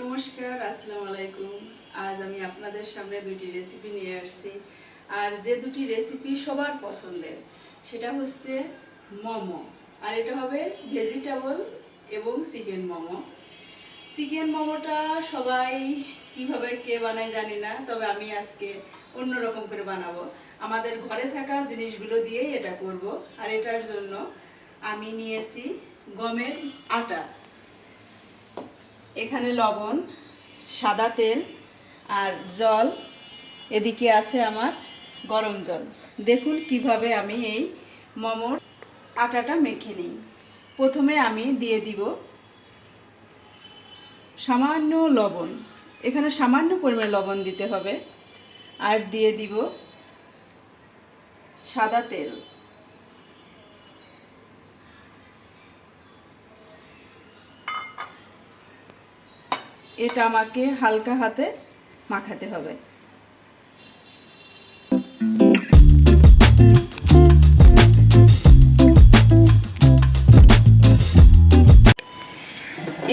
নমস্কার, আসসালামু আলাইকুম। আজ আমি আপনাদের সামনে দুটি রেসিপি নিয়ে আসছি। আর যে দুটি রেসিপি সবার পছন্দের, সেটা হচ্ছে মোমো। আর এটা হবে ভেজিটেবল এবং চিকেন মোমো। চিকেন মোমোটা সবাই কীভাবে কে বানায় জানি না, তবে আমি আজকে অন্যরকম করে বানাবো। আমাদের ঘরে থাকা জিনিসগুলো দিয়েই এটা করব। আর এটার জন্য আমি নিয়েছি গমের আটা। এখানে লবণ, সাদা তেল আর জল। এদিকে আছে আমার গরম জল। দেখুন কীভাবে আমি এই মোমোর আটাটা মেখে নিই। প্রথমে আমি দিয়ে দিব সামান্য লবণ। এখানে সামান্য পরিমাণে লবণ দিতে হবে। আর দিয়ে দিব সাদা তেল। এটা আমাকে হালকা হাতে মাখাতে হবে।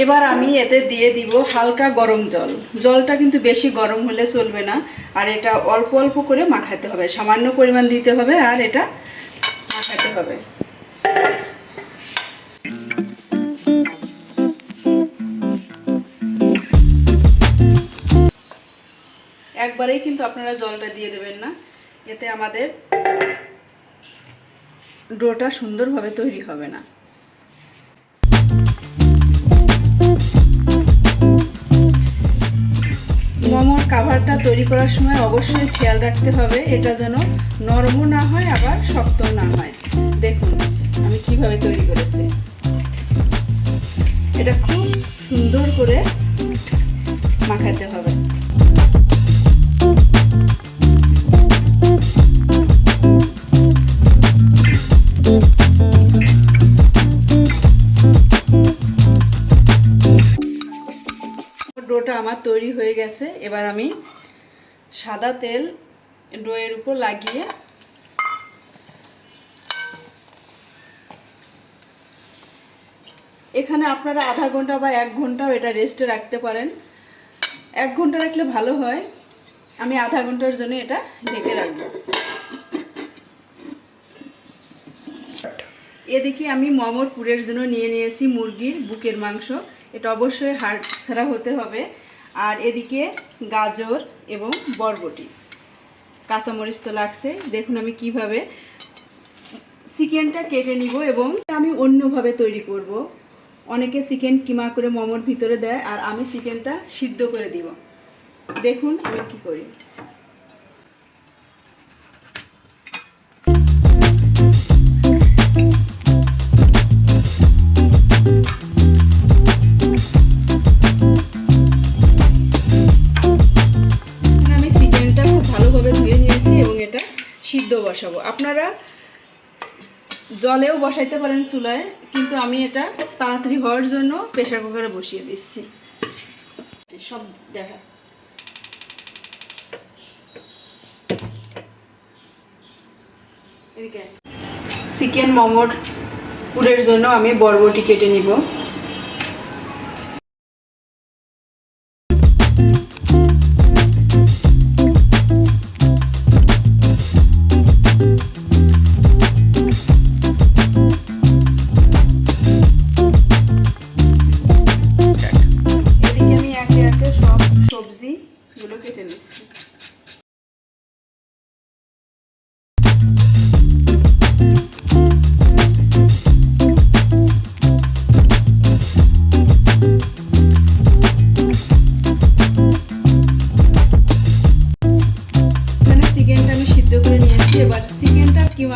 এবার আমি এতে দিয়ে দিব হালকা গরম জল। জলটা কিন্তু বেশি গরম হলে চলবে না, আর এটা অল্প অল্প করে মাখাতে হবে। সামান্য পরিমাণ দিতে হবে আর এটা মাখাতে হবে। একবারেই কিন্তু আপনারা জলটা দিয়ে দেবেন না। এতে আমাদের ডোটা সুন্দরভাবে তৈরি হবে না। মোমোর কাভারটা তৈরি করার সময় অবশ্যই খেয়াল রাখতে হবে, এটা যেন নরমও না হয়, আবার শক্ত না হয়। দেখুন, আমি কীভাবে তৈরি করেছি। এটা খুব সুন্দর করে মাখাতে হবে। তৈরি হয়ে গেছে। এবার আমি সাদা তেল ডোয়ের উপর লাগিয়ে এখানে আপনারা আধা ঘণ্টা বা এক ঘন্টাও এটা রেস্টে রাখতে পারেন। এক ঘণ্টা রাখলে ভালো হয়। আমি আধা ঘণ্টার জন্য এটা ঢেকে রাখব। এদিকে আমি মমর পুরের জন্য নিয়ে নিয়েছি মুরগির বুকের মাংস। এটা অবশ্যই হাড় ছাড়া হতে হবে। আর এদিকে গাজর এবং বরবটি। কাঁচামরিচ তো লাগছে। দেখুন আমি কীভাবে চিকেনটা কেটে নিব এবং আমি অন্যভাবে তৈরি করব। অনেকে চিকেন কিমা করে মোমোর ভিতরে দেয় আর আমি চিকেনটা সিদ্ধ করে দিব। দেখুন আমি কি করি। সিদ্ধ বসাবো। আপনারা জলেও বসাইতে পারেন চুলায়, কিন্তু আমি এটা তাড়াতাড়ি হওয়ার জন্য প্রেশার কুকারে বসিয়ে দিচ্ছি। সব দেখা। চিকেন মোমোর পুরের জন্য আমি বরবটি কেটে নিব। সবজিগুলো কেটে নিচ্ছি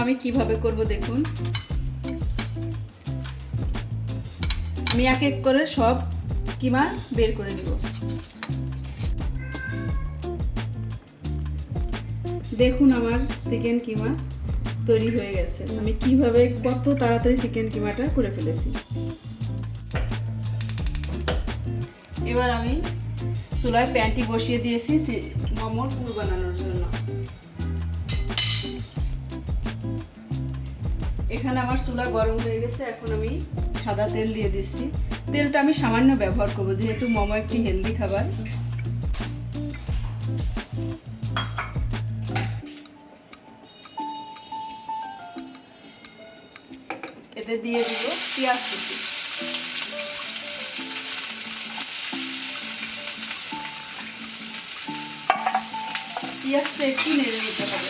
আমি কীভাবে করব দেখুন। আমি এক এক করে সব কিমা বের করে নিব দেখুন আমার চিকেন কিমা তৈরি হয়ে গেছে। আমি কীভাবে কত তাড়াতাড়ি চিকেন কিমাটা করে ফেলেছি। এবার আমি চুলায় প্যানটি বসিয়ে দিয়েছি মোমোর পুর বানানোর জন্য। এখানে আমার চুলা গরম হয়ে গেছে, এখন আমি সাদা তেল দিয়ে দিচ্ছি। তেলটা আমি সামান্য ব্যবহার করব, যেহেতু মোমো একটি হেলদি খাবার। এতে দিয়ে দিব পেঁয়াজ কুচি। পেঁয়াজটা একটু নেড়ে নিতে হবে।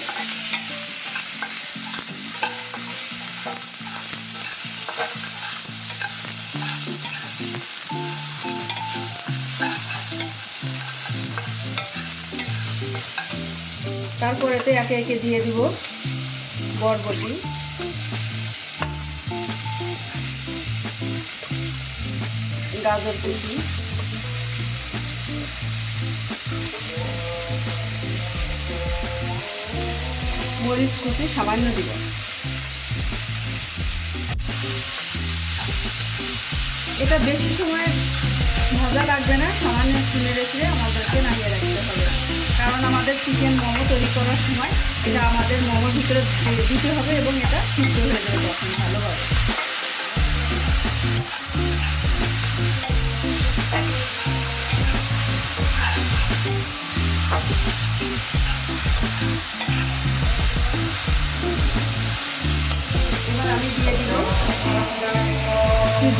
তারপরেতে একে একে দিয়ে দিব বরবটি। গাজর কুচি মরিচ কুচি সামান্য দিব। এটা বেশি সময় ভাজা লাগবে না, সামান্য শুনে রেখে আমাদেরকে নামিয়ে রাখতে হবে। কারণ আমাদের চিকেন মোমো তৈরি করার সময় এটা আমাদের মোমোর ভিতরে দিতে হবে এবং এটা সিদ্ধ হয়ে যাবে ভালোভাবে।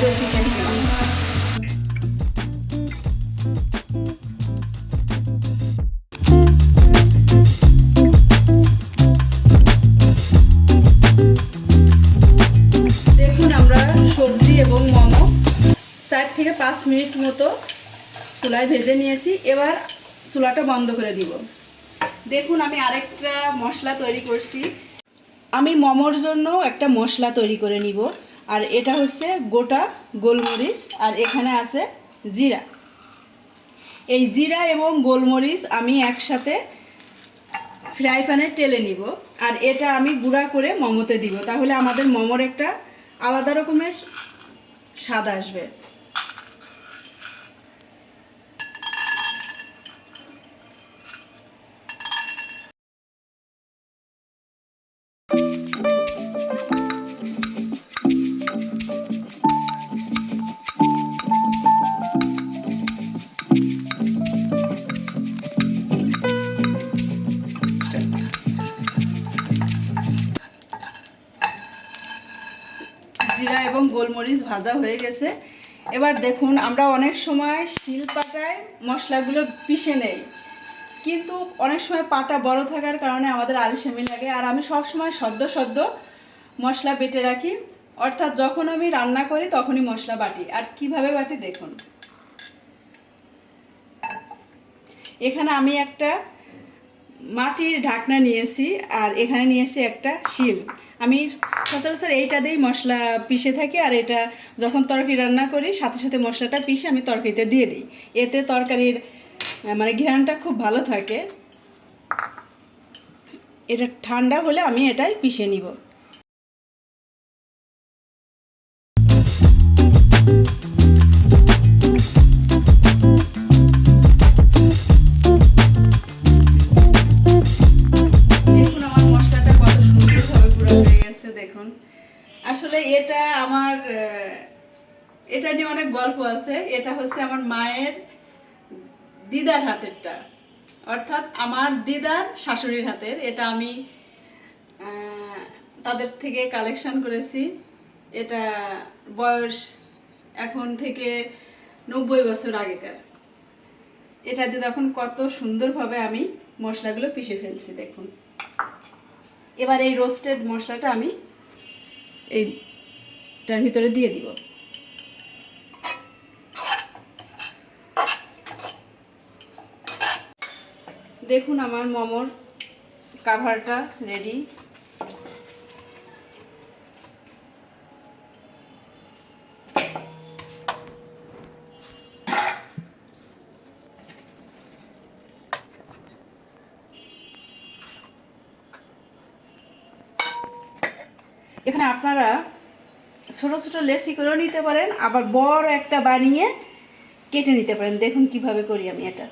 দেখুন, আমরা সবজি এবং মোমো চার থেকে পাঁচ মিনিট মতো চুলায় ভেজে নিয়েছি। এবার চুলাটা বন্ধ করে দিব। দেখুন, আমি আরেকটা মশলা তৈরি করছি। আমি মোমোর জন্য একটা মশলা তৈরি করে নিব। আর এটা হচ্ছে গোটা গোলমরিচ, আর এখানে আছে জিরা। এই জিরা এবং গোলমরিচ আমি একসাথে ফ্রাই প্যানে টেলে নিব, আর এটা আমি গুঁড়া করে মোমোতে দিব। তাহলে আমাদের মোমোর একটা আলাদা রকমের স্বাদ আসবে। এবং গোলমরিচ ভাজা হয়ে গেছে। এবার দেখুন, আমরা অনেক সময় শিল পাটায় মশলাগুলো পিষে নেই। কিন্তু অনেক সময় পাটা বড় থাকার কারণে আমাদের আলসেমি লাগে। আর আমি সব সময় সদ্য সদ্য মশলা বেটে রাখি। অর্থাৎ যখন আমি রান্না করি, তখনই মশলা বাটি। আর কীভাবে বাটি, দেখুন। এখানে আমি একটা মাটির ঢাকনা নিয়েছি, আর এখানে নিয়েছি একটা শিল। আমি সচরাচর এইটা দিয়েই মশলা পিষে থাকে, আর এটা যখন তরকারি রান্না করি, সাথে সাথে মশলাটা পিষে আমি তরকারিতে দিয়ে দিই। এতে তরকারির মানে ঘ্রাণটা খুব ভালো থাকে। এটা ঠান্ডা হলে আমি এটাই পিষে নিব। এটা নিয়ে অনেক গল্প আছে। এটা হচ্ছে আমার মায়ের দিদার হাতেরটা। অর্থাৎ আমার দিদার শাশুড়ির হাতের। এটা আমি তাদের থেকে কালেকশন করেছি। এটা বয়স এখন থেকে নব্বই বছর আগেকার। এটা দিয়ে তখন কত সুন্দরভাবে আমি মশলাগুলো পিষে ফেলছি, দেখুন। এবার এই রোস্টেড মশলাটা আমি এইটার ভিতরে দিয়ে দিব। দেখুন আমার মোমোর কাভারটা রেডি এখানে আপনারা ছোটো ছোটো লেসি করেও নিতে পারেন, আবার বড় একটা বানিয়ে কেটে নিতে পারেন। দেখুন কীভাবে করি আমি এটা।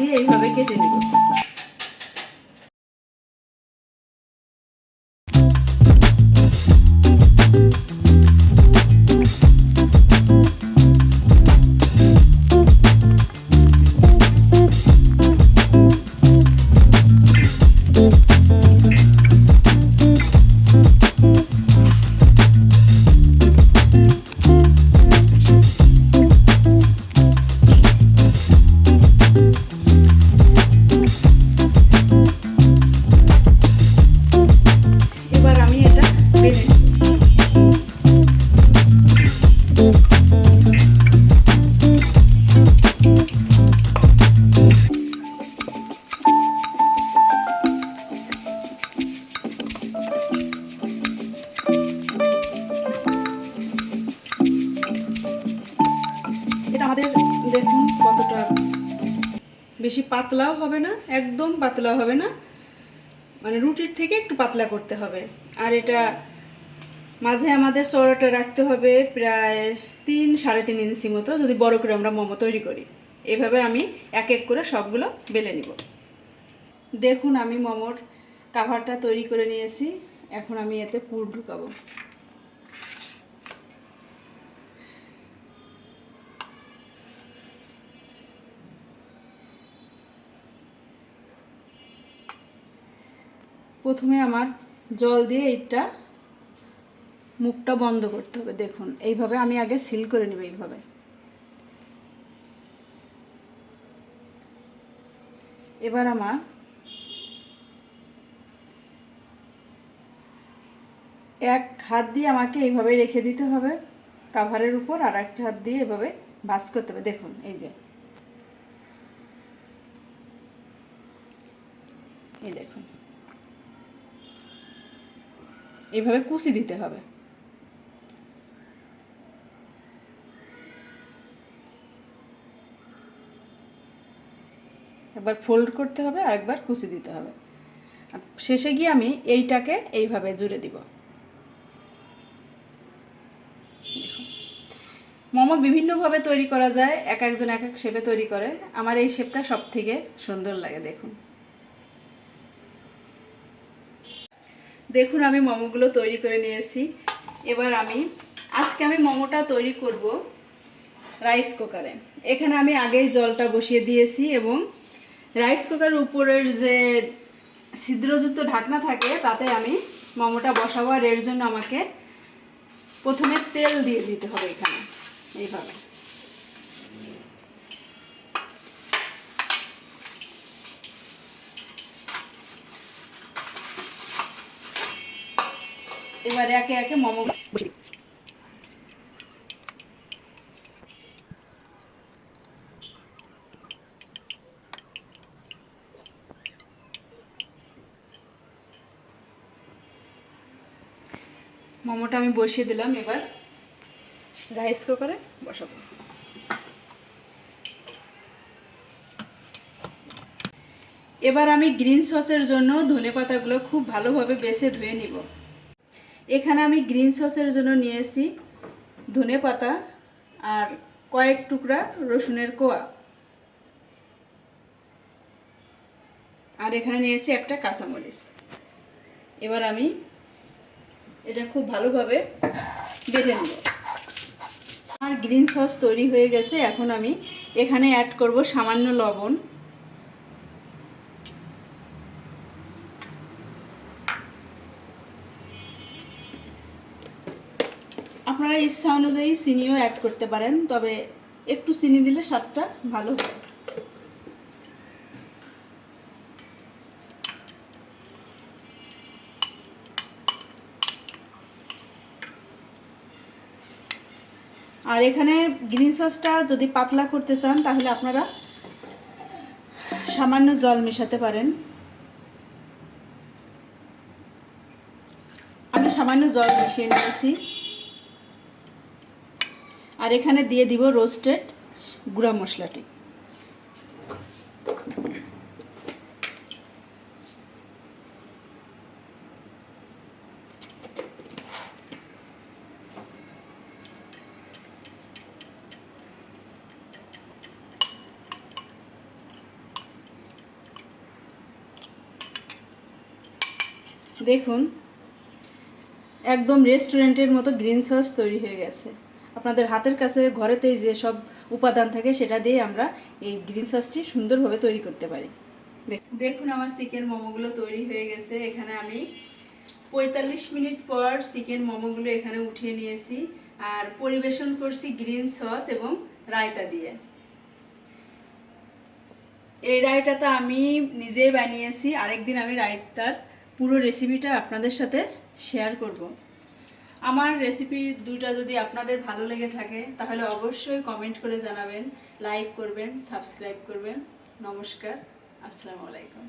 দিয়ে এইভাবে কেটে নেব। বেশি পাতলাও হবে না, একদম পাতলা হবে না। মানে রুটির থেকে একটু পাতলা করতে হবে। আর এটা মাঝে আমাদের চড়াটা রাখতে হবে প্রায় তিন, সাড়ে তিন ইঞ্চি মতো, যদি বড় করে আমরা মোমো তৈরি করি। এভাবে আমি এক এক করে সবগুলো বেলে নিব। দেখুন, আমি মোমোর কাভারটা তৈরি করে নিয়েছি। এখন আমি এতে পুর ঢুকাবো। প্রথমে আমার জল দিয়ে এইটা মুখটা বন্ধ করতে হবে, দেখুন। এইভাবে আমি আগে সিল করে নেব এইভাবে। এবার আমার এক হাত দিয়ে আমাকে এইভাবে রেখে দিতে হবে কাভারের উপর, আর একটা হাত দিয়ে এভাবে ভাস করতে হবে। দেখুন, এই যে। এই দেখুন। এইভাবে কুচি দিতে হবে। একবার ফোল্ড করতে হবে আর একবার কুচি দিতে হবে। শেষে গিয়ে আমি এইটাকে এইভাবে জুড়ে দিব। মোমো বিভিন্নভাবে তৈরি করা যায়, এক একজন এক এক শেপে তৈরি করে। আমার এই শেপটা সব থেকে সুন্দর লাগে, দেখুন। দেখুন, আমি মোমোগুলো তৈরি করে নিয়েছি। এবার আমি, আজকে আমি মোমোটা তৈরি করব রাইস কুকারে। এখানে আমি আগেই জলটা বসিয়ে দিয়েছি এবং রাইস কুকারের উপরের যে ছিদ্রযুক্ত ঢাকনা থাকে, তাতে আমি মোমোটা বসাবো, আর এর জন্য আমাকে প্রথমে তেল দিয়ে দিতে হবে এখানে, এইভাবে। এবার একে একে মোমো মোমোটা আমি বসিয়ে দিলাম এবার। রাইস কুকারে বসাবো। এবার আমি গ্রিন সসের জন্য ধনে পাতাগুলো খুব ভালোভাবে বেছে ধুয়ে নিব। এখানে আমি গ্রিন সসের জন্য নিয়েছি ধনে পাতা আর কয়েক টুকরা রসুনের কোয়া। আর এখানে নিয়েছি একটা কাঁচামরিচ। এবার আমি এটা খুব ভালোভাবে বেটে নেব। আমার গ্রিন সস তৈরি হয়ে গেছে, এখন আমি এখানে অ্যাড করব সামান্য লবণ। ইচ্ছা অনুযায়ী চিনিও অ্যাড করতে পারেন, তবে একটু চিনি দিলে স্বাদটা ভালো হয়। আর এখানে গ্রিন সসটা যদি পাতলা করতে চান, তাহলে আপনারা সামান্য জল মেশাতে পারেন। আমি সামান্য জল মিশিয়ে নিয়েছি। আর এখানে দিয়ে দিব রোস্টেড গুঁড়া মশলাটি। দেখুন, একদম রেস্টুরেন্টের মতো গ্রিন সস তৈরি হয়ে গেছে। আপনাদের হাতের কাছে, ঘরেতেই যে সব উপাদান থাকে সেটা দিয়ে আমরা এই গ্রিন সসটি সুন্দরভাবে তৈরি করতে পারি। দেখুন আমার চিকেন মোমোগুলো তৈরি হয়ে গেছে। এখানে আমি পঁয়তাল্লিশ মিনিট পর চিকেন মোমোগুলো এখানে উঠিয়ে নিয়েছি আর পরিবেশন করছি গ্রিন সস এবং রায়তা দিয়ে। এই রায়তাটা আমি নিজেই বানিয়েছি। আরেকদিন আমি রায়তার পুরো রেসিপিটা আপনাদের সাথে শেয়ার করব। আমার রেসিপি দুটা যদি আপনাদের ভালো লেগে থাকে, তাহলে অবশ্যই কমেন্ট করে জানাবেন লাইক করবেন সাবস্ক্রাইব করবেন। নমস্কার, আসসালামু আলাইকুম।